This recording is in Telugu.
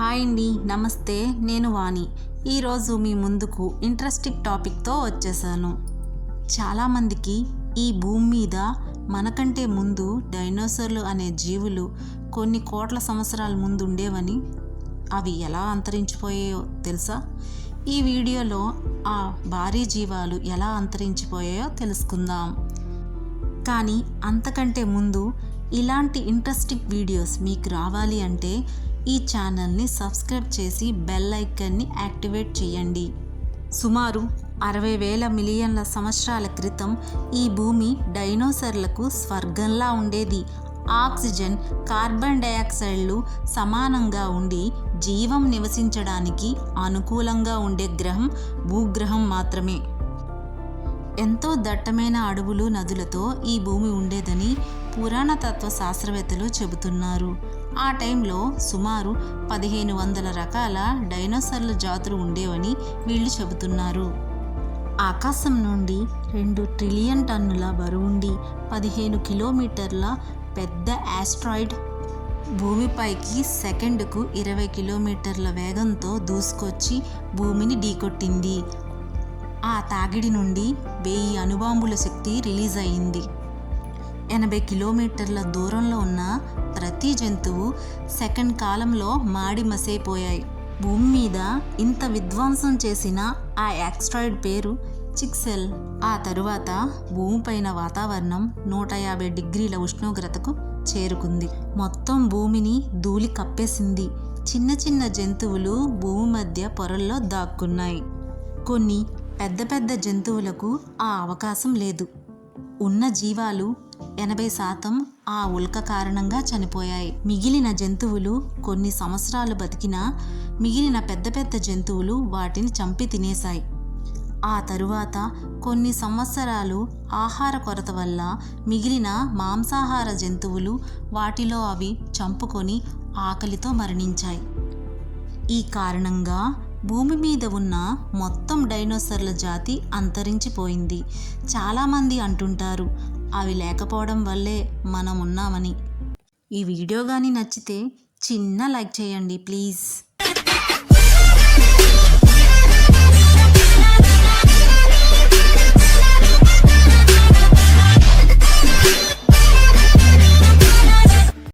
హాయ్ అండి నమస్తే నేను వాణి. ఈరోజు మీ ముందుకు ఇంట్రెస్టింగ్ టాపిక్తో వచ్చేసాను. చాలామందికి ఈ భూమి మీద మనకంటే ముందు డైనోసార్లు అనే జీవులు కొన్ని కోట్ల సంవత్సరాల ముందు ఉండేవని అవి ఎలా అంతరించిపోయాయో తెలుసా? ఈ వీడియోలో ఆ భారీ జీవాలు ఎలా అంతరించిపోయాయో తెలుసుకుందాం. కానీ అంతకంటే ముందు ఇలాంటి ఇంట్రెస్టింగ్ వీడియోస్ మీకు రావాలి అంటే ఈ ఛానల్ని సబ్స్క్రైబ్ చేసి బెల్ ఐకన్ని యాక్టివేట్ చేయండి. సుమారు అరవై వేల మిలియన్ల సంవత్సరాల క్రితం ఈ భూమి డైనోసర్లకు స్వర్గంలా ఉండేది. ఆక్సిజన్ కార్బన్ డయాక్సైడ్లు సమానంగా ఉండి జీవం నివసించడానికి అనుకూలంగా ఉండే గ్రహం భూగ్రహం మాత్రమే. ఎంతో దట్టమైన అడవులు నదులతో ఈ భూమి ఉండేదని పురాణతత్వ శాస్త్రవేత్తలు చెబుతున్నారు. ఆ టైంలో సుమారు పదిహేను వందల రకాల డైనోసార్ల జాతులు ఉండేవని వీళ్ళు చెబుతున్నారు. ఆకాశం నుండి రెండు ట్రిలియన్ టన్నుల బరువుండి పదిహేను కిలోమీటర్ల పెద్ద యాస్ట్రాయిడ్ భూమిపైకి సెకండ్కు ఇరవై కిలోమీటర్ల వేగంతో దూసుకొచ్చి భూమిని ఢీకొట్టింది. ఆ తాగిడి నుండి వెయ్యి అణుబాంబుల శక్తి రిలీజ్ అయింది. ఎనభై కిలోమీటర్ల దూరంలో ఉన్న ప్రతి జంతువు సెకండ్ కాలంలో మాడి మసైపోయాయి. భూమి మీద ఇంత విధ్వంసం చేసిన ఆ యాక్స్ట్రాయిడ్ పేరు చిక్సెల్. ఆ తరువాత భూమిపైన వాతావరణం నూట యాభై డిగ్రీల ఉష్ణోగ్రతకు చేరుకుంది. మొత్తం భూమిని ధూళి కప్పేసింది. చిన్న చిన్న జంతువులు భూమి మధ్య పొరల్లో దాక్కున్నాయి. కొన్ని పెద్ద పెద్ద జంతువులకు ఆ అవకాశం లేదు. ఉన్న జీవాలు ఎనభై శాతం ఆ ఉల్క కారణంగా చనిపోయాయి. మిగిలిన జంతువులు కొన్ని సంవత్సరాలు బతికినా మిగిలిన పెద్ద పెద్ద జంతువులు వాటిని చంపి తినేశాయి. ఆ తరువాత కొన్ని సంవత్సరాలు ఆహార కొరత వల్ల మిగిలిన మాంసాహార జంతువులు వాటిలో అవి చంపుకొని ఆకలితో మరణించాయి. ఈ కారణంగా భూమి మీద ఉన్న మొత్తం డైనోసర్ల జాతి అంతరించిపోయింది. చాలామంది అంటుంటారు అవి లేకపోవడం వల్లే మనం ఉన్నామని ఈ వీడియో కానీ నచ్చితే చిన్న లైక్ చేయండి ప్లీజ్.